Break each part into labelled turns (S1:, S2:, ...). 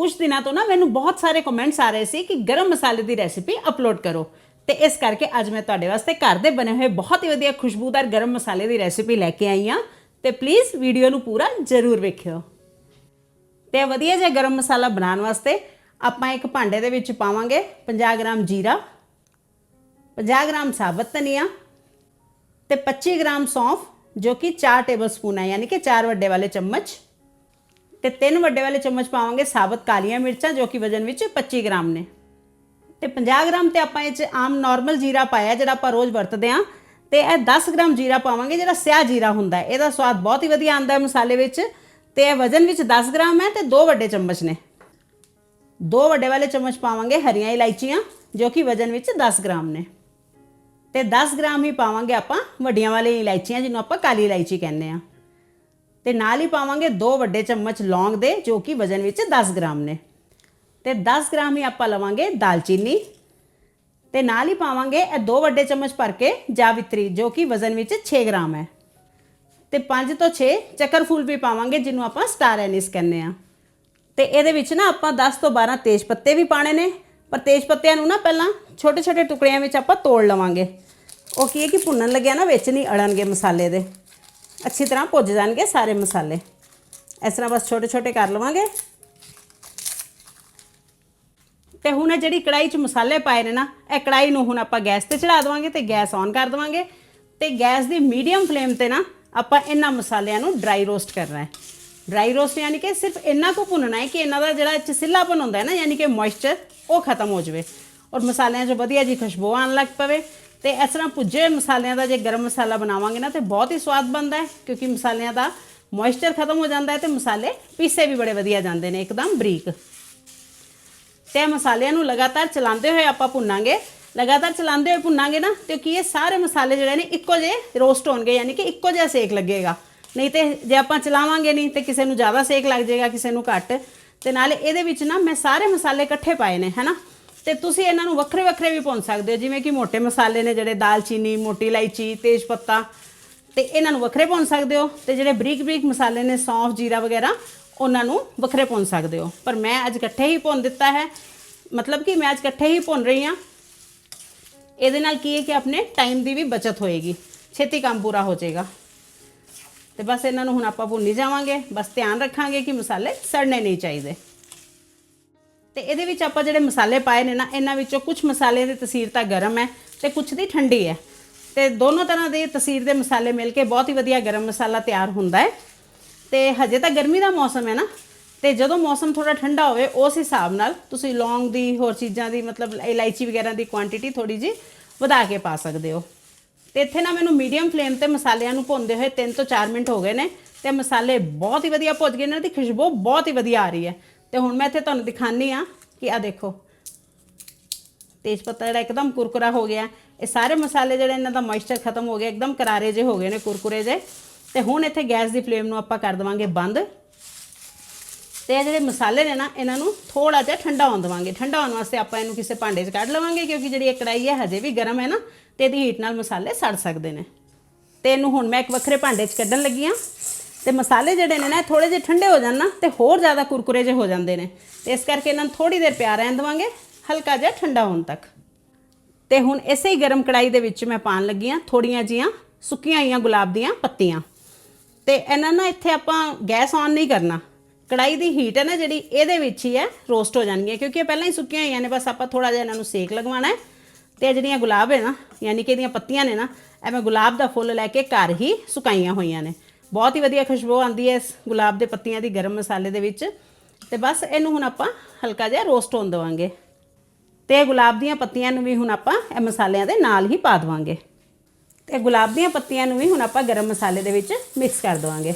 S1: ਕੁਝ ਦਿਨਾਂ ਤੋਂ ਨਾ ਮੈਨੂੰ ਬਹੁਤ ਸਾਰੇ ਕਮੈਂਟਸ ਆ ਰਹੇ ਸੀ ਕਿ ਗਰਮ ਮਸਾਲੇ ਦੀ ਰੈਸਿਪੀ ਅਪਲੋਡ ਕਰੋ। ਤੇ ਇਸ ਕਰਕੇ ਅੱਜ ਮੈਂ ਤੁਹਾਡੇ ਵਾਸਤੇ ਘਰ ਦੇ ਬਣੇ ਹੋਏ ਬਹੁਤ ਹੀ ਵਧੀਆ ਖੁਸ਼ਬੂਦਾਰ ਗਰਮ ਮਸਾਲੇ ਦੀ ਰੈਸਿਪੀ ਲੈ ਕੇ ਆਈ ਹਾਂ। ਤੇ ਪਲੀਜ਼ ਵੀਡੀਓ ਨੂੰ ਪੂਰਾ ਜ਼ਰੂਰ ਵੇਖਿਓ। ਤੇ ਵਧੀਆ ਜਿਹਾ ਗਰਮ ਮਸਾਲਾ ਬਣਾਉਣ ਵਾਸਤੇ ਆਪਾਂ ਇੱਕ ਭਾਂਡੇ ਦੇ ਵਿੱਚ ਪਾਵਾਂਗੇ 50 ਗ੍ਰਾਮ ਜੀਰਾ 50 ਗ੍ਰਾਮ ਸਾਬਤ ਧਨੀਆ ਤੇ 25 ਗ੍ਰਾਮ ਸੌਂਫ, ਜੋ ਕਿ 4 ਟੇਬਲਸਪੂਨ ਹੈ, ਯਾਨੀ ਕਿ 4 ਵੱਡੇ ਵਾਲੇ ਚਮਚ। ਤੇ ਤਿੰਨ ਵੱਡੇ ਵਾਲੇ ਚਮਚ ਪਾਵਾਂਗੇ ਸਾਬਤ ਕਾਲੀਆਂ ਮਿਰਚਾਂ, ਜੋ ਕਿ ਵਜਨ ਵਿੱਚ 25 ਗ੍ਰਾਮ ਨੇ। ਤੇ 50 ਗ੍ਰਾਮ ਤੇ ਆਪਾਂ ਇਹ ਚ ਆਮ ਨਾਰਮਲ ਜੀਰਾ ਪਾਇਆ, ਜਿਹੜਾ ਆਪਾਂ ਰੋਜ਼ ਵਰਤਦੇ ਆਂ ਤੇ ਇਹ 10 ਗ੍ਰਾਮ ਜੀਰਾ ਪਾਵਾਂਗੇ, ਜਿਹੜਾ ਸਿਆ ਜੀਰਾ ਹੁੰਦਾ ਇਹਦਾ ਸਵਾਦ ਬਹੁਤ ਹੀ ਵਧੀਆ ਆਉਂਦਾ ਹੈ ਮਸਾਲੇ ਵਿੱਚ। ਤੇ ਇਹ ਵਜਨ ਵਿੱਚ 10 ਗ੍ਰਾਮ ਹੈ ਤੇ ਦੋ ਵੱਡੇ ਚਮਚ ਨੇ। ਦੋ ਵੱਡੇ ਵਾਲੇ ਚਮਚ ਪਾਵਾਂਗੇ ਹਰੀਆਂ ਇਲਾਇਚੀਆਂ, ਜੋ ਕਿ ਵਜਨ ਵਿੱਚ 10 ਗ੍ਰਾਮ ਨੇ। ਤੇ 10 ਗ੍ਰਾਮ ਹੀ ਪਾਵਾਂਗੇ ਆਪਾਂ ਵੱਡੀਆਂ ਵਾਲੀ ਇਲਾਇਚੀਆਂ, ਜਿਹਨੂੰ ਆਪਾਂ ਕਾਲੀ ਇਲਾਇਚੀ ਕਹਿੰਦੇ ਆ ਤੇ ਨਾਲ ਹੀ ਪਾਵਾਂਗੇ ਦੋ ਵੱਡੇ ਚਮਚ ਲੌਂਗ ਦੇ, ਜੋ ਕਿ ਵਜਨ ਵਿੱਚ 10 ਗ੍ਰਾਮ ਨੇ। ਤੇ 10 ਗ੍ਰਾਮ ਹੀ ਆਪਾਂ ਲਵਾਂਗੇ ਦਾਲਚੀਨੀ। ਤੇ ਨਾਲ ਹੀ ਪਾਵਾਂਗੇ ਇਹ ਦੋ ਵੱਡੇ ਚਮਚ ਭਰ ਕੇ ਜਾਵਿਤਰੀ, ਜੋ ਕਿ ਵਜ਼ਨ ਵਿੱਚ 6 ਗ੍ਰਾਮ ਹੈ। ਤੇ 5 ਤੋਂ 6 ਚੱਕਰ ਫੁੱਲ ਵੀ ਪਾਵਾਂਗੇ, ਜਿਹਨੂੰ ਆਪਾਂ ਸਟਾਰ ਐਨਿਸ ਕਹਿੰਦੇ ਆ ਤੇ ਇਹਦੇ ਵਿੱਚ ਨਾ ਆਪਾਂ 10 ਤੋਂ 12 ਤੇਜ ਪੱਤੇ ਵੀ ਪਾਣੇ ਨੇ, ਪਰ ਤੇਜ ਪੱਤਿਆਂ ਨੂੰ ਨਾ ਪਹਿਲਾਂ ਛੋਟੇ ਛੋਟੇ ਟੁਕੜਿਆਂ ਵਿੱਚ ਆਪਾਂ ਤੋੜ ਲਵਾਂਗੇ। ਉਹ ਕੀ ਹੈ ਕਿ ਭੁੰਨਣ ਲੱਗਿਆ ਨਾ, ਵਿੱਚ ਨਹੀਂ ਅੜਨਗੇ ਮਸਾਲੇ ਦੇ। ਅੱਛੀ ਤਰ੍ਹਾਂ ਭੁੱਜ ਜਾਣਗੇ ਸਾਰੇ ਮਸਾਲੇ। ਇਸ ਤਰ੍ਹਾਂ ਬਸ ਛੋਟੇ ਛੋਟੇ ਕਰ ਲਵਾਂਗੇ। ਤੇ ਹੁਣ ਇਹ ਜਿਹੜੀ ਕੜਾਈ 'ਚ ਮਸਾਲੇ ਪਾਏ ਨੇ ਨਾ, ਇਹ ਕੜਾਈ ਨੂੰ ਹੁਣ ਆਪਾਂ ਗੈਸ ਤੇ ਚੜਾ ਦੇਵਾਂਗੇ ਤੇ ਗੈਸ ਔਨ ਕਰ ਦੇਵਾਂਗੇ। ਤੇ ਗੈਸ ਦੀ ਮੀਡੀਅਮ ਫਲੇਮ ਤੇ ਨਾ ਆਪਾਂ ਇਹਨਾਂ ਮਸਾਲਿਆਂ ਨੂੰ ਡਰਾਈ ਰੋਸਟ ਕਰਨਾ ਹੈ। ਡਰਾਈ ਰੋਸਟ ਯਾਨੀ ਕਿ ਸਿਰਫ ਇੰਨਾ ਕੁ ਭੁੰਨਣਾ ਹੈ ਕਿ ਇਹਨਾਂ ਦਾ ਜਿਹੜਾ ਚਿਸਿਲਾਪਨ ਹੁੰਦਾ ਹੈ ਨਾ, ਯਾਨੀ ਕਿ ਮੋਇਸਚਰ ਉਹ ਖਤਮ ਹੋ ਜਾਵੇ। ਔਰ ਮਸਾਲਿਆਂ 'ਚ ਵਧੀਆ ਜੀ ਖੁਸ਼ਬੂ ਆਉਣ ਲੱਗ ਪਵੇ। ਤੇ ਇਸ ਤਰ੍ਹਾਂ ਪੁੱਜੇ ਹੋਏ ਮਸਾਲਿਆਂ ਦਾ ਜੇ ਗਰਮ ਮਸਾਲਾ ਬਣਾਵਾਂਗੇ ਨਾ, ਤੇ ਬਹੁਤ ਹੀ ਸਵਾਦ ਬਣਦਾ ਹੈ, ਕਿਉਂਕਿ ਮਸਾਲਿਆਂ ਦਾ ਮੋਇਸਚਰ ਖਤਮ ਹੋ ਜਾਂਦਾ ਹੈ ਤੇ ਮਸਾਲੇ ਪੀਸੇ ਵੀ ਬੜੇ ਵਧੀਆ ਜਾਂਦੇ ਨੇ, ਇੱਕਦਮ ਬਰੀਕ। ਤੇ ਇਹ ਮਸਾਲਿਆਂ ਨੂੰ ਲਗਾਤਾਰ ਚਲਾਉਂਦੇ ਹੋਏ ਆਪਾਂ ਭੁੰਨਾਂਗੇ। ਲਗਾਤਾਰ ਚਲਾਉਂਦੇ ਹੋਏ ਭੁੰਨਾਂਗੇ ਨਾ, ਤੇ ਕੀ ਇਹ ਸਾਰੇ ਮਸਾਲੇ ਜਿਹੜੇ ਨੇ ਇੱਕੋ ਜਿਹੇ ਰੋਸਟ ਹੋਣਗੇ, ਯਾਨੀ ਕਿ ਇੱਕੋ ਜਿਹਾ ਸੇਕ ਲੱਗੇਗਾ। ਨਹੀਂ ਤੇ ਜੇ ਆਪਾਂ ਚਲਾਵਾਂਗੇ ਨਹੀਂ, ਤੇ ਕਿਸੇ ਨੂੰ ਜ਼ਿਆਦਾ ਸੇਕ ਲੱਗ ਜਾਏਗਾ, ਕਿਸੇ ਨੂੰ ਘੱਟ। ਤੇ ਨਾਲੇ ਇਹਦੇ ਵਿੱਚ ਨਾ ਮੈਂ ਸਾਰੇ ਮਸਾਲੇ ਇਕੱਠੇ ਪਾਏ ਨੇ ਹੈਨਾ ਤੇ ਤੁਸੀਂ ਇਹਨਾਂ ਨੂੰ ਵੱਖਰੇ ਵੱਖਰੇ ਵੀ ਭੁੰਨ ਸਕਦੇ ਹੋ, ਜਿਵੇਂ ਕਿ ਮੋٹے ਮਸਾਲੇ ਨੇ ਜਿਹੜੇ ਦਾਲਚੀਨੀ ਮੋਟੀ ਇਲਾਇਚੀ, ਤੇਜ ਪੱਤਾ, ਤੇ ਇਹਨਾਂ ਨੂੰ ਵੱਖਰੇ ਭੁੰਨ ਸਕਦੇ ਹੋ, ਤੇ ਜਿਹੜੇ ਬਰੀਕ ਬਰੀਕ ਮਸਾਲੇ ਨੇ, ਸੌਂਫ, ਜੀਰਾ ਵਗੈਰਾ, ਉਹਨਾਂ ਨੂੰ ਵੱਖਰੇ ਭੁੰਨ ਸਕਦੇ ਹੋ। ਪਰ ਮੈਂ ਅੱਜ ਇਕੱਠੇ ਹੀ ਭੁੰਨ ਦਿੱਤਾ ਹੈ। ਮਤਲਬ ਕਿ ਮੈਂ ਅੱਜ ਇਕੱਠੇ ਹੀ ਭੁੰਨ ਰਹੀ ਹਾਂ। ਇਹਦੇ ਨਾਲ ਕੀ ਹੈ ਕਿ ਆਪਣੇ ਟਾਈਮ ਦੀ ਵੀ ਬਚਤ ਹੋਏਗੀ। ਛੇਤੀ ਕੰਮ ਪੂਰਾ ਹੋ ਜਾਏਗਾ। ਤੇ ਬਸ ਇਹਨਾਂ ਨੂੰ ਹੁਣ ਆਪਾਂ ਭੁੰਨੀ ਜਾਵਾਂਗੇ। ਬਸ ਧਿਆਨ ਰੱਖਾਂਗੇ ਕਿ ਮਸਾਲੇ ਸੜਨੇ ਨਹੀਂ ਚਾਹੀਦੇ। ਤੇ ਇਹਦੇ ਵਿੱਚ ਆਪਾਂ ਜਿਹੜੇ ਮਸਾਲੇ ਪਾਏ ਨੇ ਨਾ, ਇਹਨਾਂ ਵਿੱਚੋਂ ਕੁਝ ਮਸਾਲੇ ਦੀ ਤਸੀਰ ਤਾਂ ਗਰਮ ਹੈ ਤੇ ਕੁਝ ਦੀ ਠੰਡੀ ਹੈ। ਤੇ ਦੋਨੋਂ ਤਰ੍ਹਾਂ ਦੇ ਤਸੀਰ ਦੇ ਮਸਾਲੇ ਮਿਲ ਕੇ ਬਹੁਤ ਹੀ ਵਧੀਆ ਗਰਮ ਮਸਾਲਾ ਤਿਆਰ ਹੁੰਦਾ ਹੈ। ਤੇ ਹਜੇ ਤਾਂ ਗਰਮੀ ਦਾ ਮੌਸਮ ਹੈ ਨਾ, ਤੇ ਜਦੋਂ ਮੌਸਮ ਥੋੜਾ ਠੰਡਾ ਹੋਵੇ, ਉਸ ਹਿਸਾਬ ਨਾਲ ਤੁਸੀਂ ਲੌਂਗ ਦੀ, ਹੋਰ ਚੀਜ਼ਾਂ ਦੀ, ਮਤਲਬ ਇਲਾਇਚੀ ਵਗੈਰਾ ਦੀ ਕੁਆਂਟੀਟੀ ਥੋੜੀ ਜੀ ਵਧਾ ਕੇ ਪਾ ਸਕਦੇ ਹੋ। ਤੇ ਇੱਥੇ ਨਾ ਮੈਨੂੰ ਮੀਡੀਅਮ ਫਲੇਮ ਤੇ ਮਸਾਲਿਆਂ ਨੂੰ ਭੁੰਨਦੇ ਹੋਏ 3 ਤੋਂ 4 ਮਿੰਟ ਹੋ ਗਏ ਨੇ, ਤੇ ਮਸਾਲੇ ਬਹੁਤ ਹੀ ਵਧੀਆ ਭੁੱਜ ਗਏ ਨੇ ਦੀ ਖੁਸ਼ਬੂ ਬਹੁਤ ਹੀ ਵਧੀਆ ਆ ਰਹੀ ਹੈ। ਤੇ ਹੁਣ ਮੈਂ ਇੱਥੇ ਤੁਹਾਨੂੰ ਦਿਖਾਣੀ ਆ ਕਿ ਆ ਦੇਖੋ। ਤੇਜ ਪੱਤਾ ਜਿਹੜਾ ਇੱਕਦਮ ਕੁਰਕੁਰਾ ਹੋ ਗਿਆ। ਇਹ ਸਾਰੇ ਮਸਾਲੇ ਜਿਹੜੇ ਇਹਨਾਂ ਦਾ ਮੋਇਸਚਰ ਖਤਮ ਹੋ ਗਿਆ, ਇੱਕਦਮ ਕਰਾਰੇ ਜੇ ਹੋ ਗਏ ਨੇ ਕੁਰਕੁਰੇ ਜੇ ਤੇ ਹੁਣ ਇੱਥੇ ਗੈਸ ਦੀ ਫਲੇਮ ਨੂੰ ਆਪਾਂ ਕਰ ਦੇਵਾਂਗੇ ਬੰਦ। ਤੇ ਇਹ ਜਿਹੜੇ ਮਸਾਲੇ ਨੇ ਨਾ, ਇਹਨਾਂ ਨੂੰ ਥੋੜਾ ਜਿਹਾ ਠੰਡਾ ਹੋਣ ਦੇਵਾਂਗੇ। ਠੰਡਾ ਹੋਣ ਵਾਸਤੇ ਆਪਾਂ ਇਹਨੂੰ ਕਿਸੇ ਭਾਂਡੇ 'ਚ ਕੱਢ ਲਵਾਂਗੇ, ਕਿਉਂਕਿ ਜਿਹੜੀ ਇਹ ਕੜਾਈ ਹੈ ਹਜੇ ਵੀ ਗਰਮ ਹੈ ਨਾ, ਤੇ ਇਹਦੀ ਹੀਟ ਨਾਲ ਮਸਾਲੇ ਸੜ ਸਕਦੇ ਨੇ। ਤੇ ਇਹਨੂੰ ਹੁਣ ਮੈਂ ਇੱਕ ਵੱਖਰੇ ਭਾਂਡੇ 'ਚ ਕੱਢਣ ਲੱਗੀ ਆ ਤੇ ਮਸਾਲੇ ਜਿਹੜੇ ਨੇ ਨਾ ਥੋੜੇ ਜਿਹੇ ਠੰਡੇ ਹੋ ਜਾਣ ਨਾ, ਤੇ ਹੋਰ ਜ਼ਿਆਦਾ ਕੁਰਕੁਰੇ ਜਿਹੇ ਹੋ ਜਾਂਦੇ ਨੇ। ਤੇ ਇਸ ਕਰਕੇ ਇਹਨਾਂ ਨੂੰ ਥੋੜੀ ਦੇਰ ਪਿਆ ਰਹਿਣ ਦੇਵਾਂਗੇ, ਹਲਕਾ ਜਿਹਾ ਠੰਡਾ ਹੋਣ ਤੱਕ। ਤੇ ਹੁਣ ਇਸੇ ਹੀ ਗਰਮ ਕੜਾਈ ਦੇ ਵਿੱਚ ਮੈਂ ਪਾਣ ਲੱਗੀ ਆ ਥੋੜੀਆਂ ਜੀਆਂ ਸੁੱਕੀਆਂ ਹੋਈਆਂ ਗੁਲਾਬ ਦੀਆਂ ਪੱਤੀਆਂ। ਤੇ ਇਹਨਾਂ ਨਾਲ ਇੱਥੇ ਆਪਾਂ ਗੈਸ ਔਨ ਨਹੀਂ ਕਰਨਾ। ਕੜਾਈ ਦੀ ਹੀਟ ਹੈ ਨਾ ਜਿਹੜੀ, ਇਹਦੇ ਵਿੱਚ ਹੀ ਹੈ ਰੋਸਟ ਹੋ ਜਾਣਗੀਆਂ, ਕਿਉਂਕਿ ਇਹ ਪਹਿਲਾਂ ਹੀ ਸੁੱਕੀਆਂ ਹੋਈਆਂ ਨੇ, ਬਸ ਆਪਾਂ ਥੋੜਾ ਜਿਹਾ ਇਹਨਾਂ ਨੂੰ ਸੇਕ ਲਗਵਾਉਣਾ ਹੈ। ਤੇ ਇਹ ਜਿਹੜੀਆਂ ਗੁਲਾਬ ਹੈ ਨਾ, ਯਾਨੀ ਕਿ ਇਹਦੀਆਂ ਪੱਤੀਆਂ ਨੇ ਨਾ, ਇਹ ਮੈਂ ਗੁਲਾਬ ਦਾ ਫੁੱਲ ਲੈ ਕੇ ਘਰ ਹੀ ਸੁਕਾਈਆਂ ਹੋਈਆਂ ਨੇ। ਬਹੁਤ ਹੀ ਵਧੀਆ ਖੁਸ਼ਬੂ ਆਉਂਦੀ ਹੈ ਇਸ ਗੁਲਾਬ ਦੇ ਪੱਤੀਆਂ ਦੀ ਗਰਮ ਮਸਾਲੇ ਦੇ ਵਿੱਚ। ਤੇ ਬਸ ਇਹਨੂੰ ਹੁਣ ਆਪਾਂ ਹਲਕਾ ਜਿਹਾ ਰੋਸਟ ਹੋਣ ਦੇਵਾਂਗੇ। ਤੇ ਗੁਲਾਬ ਦੀਆਂ ਪੱਤੀਆਂ ਨੂੰ ਵੀ ਹੁਣ ਆਪਾਂ ਇਹ ਮਸਾਲਿਆਂ ਦੇ ਨਾਲ ਹੀ ਪਾ ਦੇਵਾਂਗੇ। ਤੇ ਗੁਲਾਬ ਦੀਆਂ ਪੱਤੀਆਂ ਨੂੰ ਵੀ ਹੁਣ ਆਪਾਂ ਗਰਮ ਮਸਾਲੇ ਦੇ ਵਿੱਚ ਮਿਕਸ ਕਰ ਦੇਵਾਂਗੇ।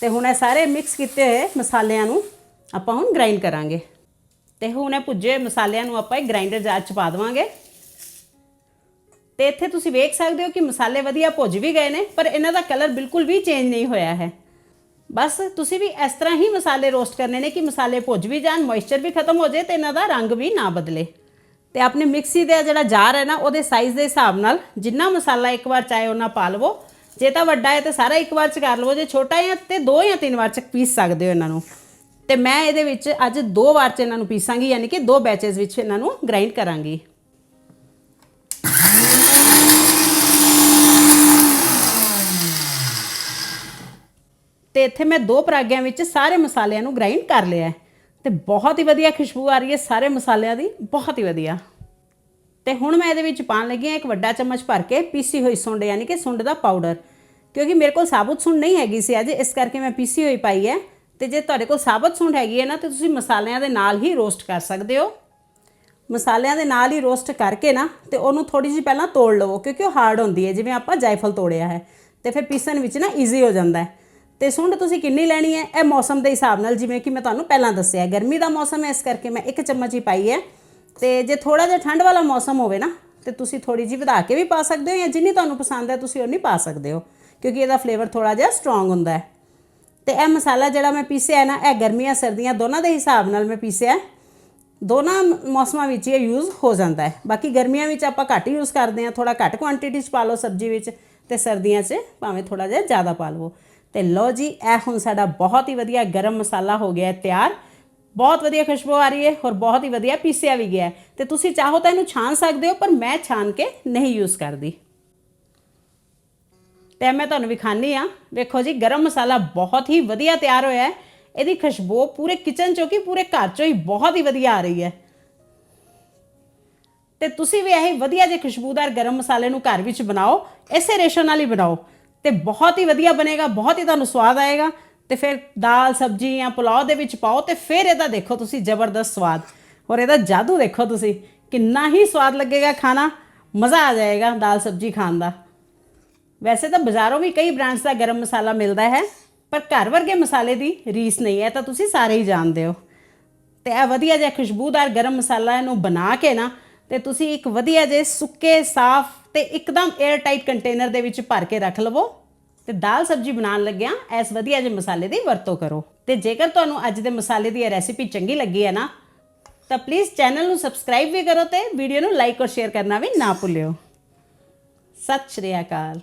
S1: ਤੇ ਹੁਣ ਇਹ ਸਾਰੇ ਮਿਕਸ ਕੀਤੇ ਹੋਏ ਮਸਾਲਿਆਂ ਨੂੰ ਆਪਾਂ ਹੁਣ ਗ੍ਰਾਈਂਡ ਕਰਾਂਗੇ। ਤੇ ਹੁਣ ਇਹ ਭੁੱਜੇ ਮਸਾਲਿਆਂ ਨੂੰ ਆਪਾਂ ਇੱਕ ਗ੍ਰਾਈਂਡਰ ਜਾਰ ਚ ਪਾ ਦੇਵਾਂਗੇ। ਤੇ ਇੱਥੇ ਤੁਸੀਂ ਵੇਖ ਸਕਦੇ ਹੋ ਕਿ ਮਸਾਲੇ ਵਧੀਆ ਭੁੱਜ ਵੀ ਗਏ ਨੇ, ਪਰ ਇਹਨਾਂ ਦਾ ਕਲਰ ਬਿਲਕੁਲ ਵੀ ਚੇਂਜ ਨਹੀਂ ਹੋਇਆ ਹੈ। ਬਸ ਤੁਸੀਂ ਵੀ ਇਸ ਤਰ੍ਹਾਂ ਹੀ ਮਸਾਲੇ ਰੋਸਟ ਕਰਨੇ ਨੇ ਕਿ ਮਸਾਲੇ ਭੁੱਜ ਵੀ ਜਾਣ ਮੋਇਸਚਰ ਵੀ ਖਤਮ ਹੋ ਜਾਏ ਤੇ ਇਹਨਾਂ ਦਾ ਰੰਗ ਵੀ ਨਾ ਬਦਲੇ। ਤੇ ਆਪਣੇ ਮਿਕਸੀ ਦਾ ਜਿਹੜਾ ਜਾਰ ਹੈ ਨਾ, ਉਹਦੇ ਸਾਈਜ਼ ਦੇ ਹਿਸਾਬ ਨਾਲ ਜਿੰਨਾ ਮਸਾਲਾ ਇੱਕ ਵਾਰ ਚਾਹੇ ਉਹਨਾਂ ਪਾ ਲਵੋ, ਜੇ ਤਾਂ ਵੱਡਾ ਹੈ ਤੇ ਸਾਰਾ ਇੱਕ ਵਾਰ ਚ ਕਰ ਲਵੋ, ਜੇ ਛੋਟਾ ਹੈ ਤੇ ਦੋ ਜਾਂ ਤਿੰਨ ਵਾਰ ਚ ਪੀਸ ਸਕਦੇ ਹੋ ਇਹਨਾਂ ਨੂੰ। ਤੇ ਮੈਂ ਇਹਦੇ ਵਿੱਚ ਅੱਜ ਦੋ ਵਾਰ ਚ ਇਹਨਾਂ ਨੂੰ ਪੀਸਾਂਗੀ, ਯਾਨੀ ਕਿ ਦੋ ਬੈਚਸ ਵਿੱਚ ਇਹਨਾਂ ਨੂੰ ਗ੍ਰਾਈਂਡ ਕਰਾਂਗੀ। ਤੇ ਇੱਥੇ ਮੈਂ ਦੋ ਪਰਾਗਿਆਂ ਵਿੱਚ ਸਾਰੇ ਮਸਾਲਿਆਂ ਨੂੰ ਗ੍ਰਾਈਂਡ ਕਰ ਲਿਆ ਹੈ। ਤੇ ਬਹੁਤ ਹੀ ਵਧੀਆ ਖੁਸ਼ਬੂ ਆ ਰਹੀ ਹੈ ਸਾਰੇ ਮਸਾਲਿਆਂ ਦੀ, ਬਹੁਤ ਹੀ ਵਧੀਆ। ਤੇ ਹੁਣ ਮੈਂ ਇਹਦੇ ਵਿੱਚ ਪਾਣ ਲੱਗੀ ਹਾਂ ਇੱਕ ਵੱਡਾ ਚਮਚ ਭਰ ਕੇ ਪੀਸੀ ਹੋਈ ਸੁੰਡ, ਯਾਨੀ ਕਿ ਸੁੰਡ ਦਾ ਪਾਊਡਰ ਕਿਉਂਕਿ ਮੇਰੇ ਕੋਲ ਸਾਬੁਤ ਸੁੰਡ ਨਹੀਂ ਹੈਗੀ ਸੀ ਅੱਜ, ਇਸ ਕਰਕੇ ਮੈਂ ਪੀਸੀ ਹੋਈ ਪਾਈ ਹੈ। ਤੇ ਜੇ ਤੁਹਾਡੇ ਕੋਲ ਸਾਬਤ ਸੁੰਡ ਹੈਗੀ ਹੈ ਨਾ, ਤੇ ਤੁਸੀਂ ਮਸਾਲਿਆਂ ਦੇ ਨਾਲ ਹੀ ਰੋਸਟ ਕਰ ਸਕਦੇ ਹੋ। ਮਸਾਲਿਆਂ ਦੇ ਨਾਲ ਹੀ ਰੋਸਟ ਕਰਕੇ ਨਾ, ਤੇ ਉਹਨੂੰ ਥੋੜੀ ਜਿਹੀ ਪਹਿਲਾਂ ਤੋੜ ਲਵੋ, ਕਿਉਂਕਿ ਉਹ ਹਾਰਡ ਹੁੰਦੀ ਹੈ, ਜਿਵੇਂ ਆਪਾਂ ਜਾਇਫਲ ਤੋੜਿਆ ਹੈ। ਤੇ ਫਿਰ ਪੀਸਣ ਵਿੱਚ ਨਾ ਈਜ਼ੀ ਹੋ ਜਾਂਦਾ ਹੈ। ਤੇ ਸੁੰਡ ਤੁਸੀਂ ਕਿੰਨੀ ਲੈਣੀ ਹੈ? ਇਹ ਮੌਸਮ ਦੇ ਹਿਸਾਬ ਨਾਲ, ਜਿਵੇਂ ਕਿ ਮੈਂ ਤੁਹਾਨੂੰ ਪਹਿਲਾਂ ਦੱਸਿਆ, ਗਰਮੀ ਦਾ ਮੌਸਮ ਹੈ, ਇਸ ਕਰਕੇ ਮੈਂ ਇੱਕ ਚਮਚ ਹੀ ਪਾਈ ਹੈ। ਤੇ ਜੇ ਥੋੜਾ ਜਿਹਾ ਠੰਡ ਵਾਲਾ ਮੌਸਮ ਹੋਵੇ ਨਾ, ਤੇ ਤੁਸੀਂ ਥੋੜੀ ਜਿਹੀ ਵਧਾ ਕੇ ਵੀ ਪਾ ਸਕਦੇ ਹੋ ਜਾਂ ਜਿੰਨੀ ਤੁਹਾਨੂੰ ਪਸੰਦ ਹੈ, ਤੁਸੀਂ ਉਨੀ ਪਾ ਸਕਦੇ ਹੋ, ਕਿਉਂਕਿ ਇਹਦਾ ਫਲੇਵਰ ਥੋੜਾ ਜਿਹਾ ਸਟਰੋਂਗ ਹੁੰਦਾ ਹੈ। ਤੇ ਇਹ ਮਸਾਲਾ ਜਿਹੜਾ ਮੈਂ ਪੀਸਿਆ ਨਾ, ਇਹ ਗਰਮੀਆਂ, ਸਰਦੀਆਂ ਦੋਨਾਂ ਦੇ ਹਿਸਾਬ ਨਾਲ ਮੈਂ ਪੀਸਿਆ ਦੋਨਾਂ ਮੌਸਮਾਂ ਵਿੱਚ ਇਹ ਯੂਜ਼ ਹੋ ਜਾਂਦਾ ਹੈ। ਬਾਕੀ ਗਰਮੀਆਂ ਵਿੱਚ ਆਪਾਂ ਘੱਟ ਯੂਜ਼ ਕਰਦੇ ਹਾਂ ਥੋੜਾ ਘੱਟ ਕੁਆਂਟੀਟੀ 'ਚ ਪਾ ਲਓ ਸਬਜ਼ੀ ਵਿੱਚ, ਤੇ ਸਰਦੀਆਂ 'ਚ ਭਾਵੇਂ ਥੋੜਾ ਜਿਹਾ ਜ਼ਿਆਦਾ ਪਾ ਲਵੋ। ਤੇ ਲਓ ਜੀ, ਇਹ ਹੁਣ ਸਾਡਾ ਬਹੁਤ ਹੀ ਵਧੀਆ ਗਰਮ ਮਸਾਲਾ ਹੋ ਗਿਆ ਤਿਆਰ। ਬਹੁਤ ਵਧੀਆ ਖੁਸ਼ਬੂ ਆ ਰਹੀ ਹੈ ਔਰ ਬਹੁਤ ਹੀ ਵਧੀਆ ਪੀਸਿਆ ਵੀ ਗਿਆ ਹੈ। ਤੇ ਤੁਸੀਂ ਚਾਹੋ ਤਾਂ ਇਹਨੂੰ ਛਾਣ ਸਕਦੇ ਹੋ, ਪਰ ਮੈਂ ਛਾਣ ਕੇ ਨਹੀਂ ਯੂਜ਼ ਕਰਦੀ। ਤੇ ਮੈਂ ਤੁਹਾਨੂੰ ਵਿਖਾਣੀ ਆ ਵੇਖੋ ਜੀ, ਗਰਮ ਮਸਾਲਾ ਬਹੁਤ ਹੀ ਵਧੀਆ ਤਿਆਰ ਹੋਇਆ ਹੈ। ਇਹਦੀ ਖੁਸ਼ਬੂ ਪੂਰੇ ਕਿਚਨ ਚੋਂ ਕੀ ਪੂਰੇ ਘਰ ਚੋਂ ਹੀ ਬਹੁਤ ਹੀ ਵਧੀਆ ਆ ਰਹੀ ਹੈ। ਤੇ ਤੁਸੀਂ ਵੀ ਇਹ ਵਧੀਆ ਜਿਹੇ ਖੁਸ਼ਬੂਦਾਰ ਗਰਮ ਮਸਾਲੇ ਨੂੰ ਘਰ ਵਿੱਚ ਬਣਾਓ, ਇਸੇ ਰੇਸ਼ੋ ਨਾਲ ਹੀ ਬਣਾਓ। ਤੇ ਬਹੁਤ ਹੀ ਵਧੀਆ ਬਣੇਗਾ, ਬਹੁਤ ਹੀ ਤੁਹਾਨੂੰ ਸਵਾਦ ਆਏਗਾ। ਤੇ ਫਿਰ ਦਾਲ, ਸਬਜੀ ਜਾਂ ਪੁਲਾਓ ਦੇ ਵਿੱਚ ਪਾਓ ਤੇ ਫਿਰ ਇਹਦਾ ਦੇਖੋ ਤੁਸੀਂ ਜ਼ਬਰਦਸਤ ਸਵਾਦ। ਔਰ ਇਹਦਾ ਜਾਦੂ ਦੇਖੋ ਤੁਸੀਂ, ਕਿੰਨਾ ਹੀ ਸਵਾਦ ਲੱਗੇਗਾ ਖਾਣਾ, ਮਜ਼ਾ ਆ ਜਾਏਗਾ ਦਾਲ, ਸਬਜੀ ਖਾਣ ਦਾ। ਵੈਸੇ ਤਾਂ ਬਾਜ਼ਾਰੋਂ ਵੀ ਕਈ ਬ੍ਰਾਂਡਸ ਦਾ ਗਰਮ ਮਸਾਲਾ ਮਿਲਦਾ ਹੈ, ਪਰ ਘਰ ਵਰਗੇ ਮਸਾਲੇ ਦੀ ਰੀਸ ਨਹੀਂ ਹੈ, ਤਾਂ ਤੁਸੀਂ ਸਾਰੇ ਹੀ ਜਾਣਦੇ ਹੋ। ਤੇ ਇਹ ਵਧੀਆ ਜਿਹਾ ਖੁਸ਼ਬੂਦਾਰ ਗਰਮ ਮਸਾਲਾ ਇਹਨੂੰ ਬਣਾ ਕੇ ਨਾ, ਤੇ ਤੁਸੀਂ ਇੱਕ ਵਧੀਆ ਜਿਹੇ ਸੁੱਕੇ, ਸਾਫ਼ ਤੇ ਇੱਕਦਮ 에ਅਰ ਟਾਈਟ ਕੰਟੇਨਰ ਦੇ ਵਿੱਚ ਭਰ ਕੇ ਰੱਖ ਲਵੋ ਤੇ ਦਾਲ ਸਬਜੀ ਬਣਾਉਣ ਲੱਗਿਆਂ ਇਸ ਵਧੀਆ ਜਿਹੇ ਮਸਾਲੇ ਦੀ ਵਰਤੋਂ ਕਰੋ। ਤੇ ਜੇਕਰ ਤੁਹਾਨੂੰ ਅੱਜ ਦੇ ਮਸਾਲੇ ਦੀ ਇਹ ਰੈਸਿਪੀ ਚੰਗੀ ਲੱਗੀ ਹੈ ਨਾ, ਤਾਂ ਪਲੀਜ਼ ਚੈਨਲ ਨੂੰ ਸਬਸਕ੍ਰਾਈਬ ਵੀ ਕਰੋ ਤੇ ਵੀਡੀਓ ਨੂੰ ਲਾਈਕ ਔਰ ਸ਼ੇਅਰ ਕਰਨਾ ਵੀ ਨਾ ਭੁੱਲਿਓ। ਸਤਿ ਸ਼੍ਰੀ ਅਕਾਲ।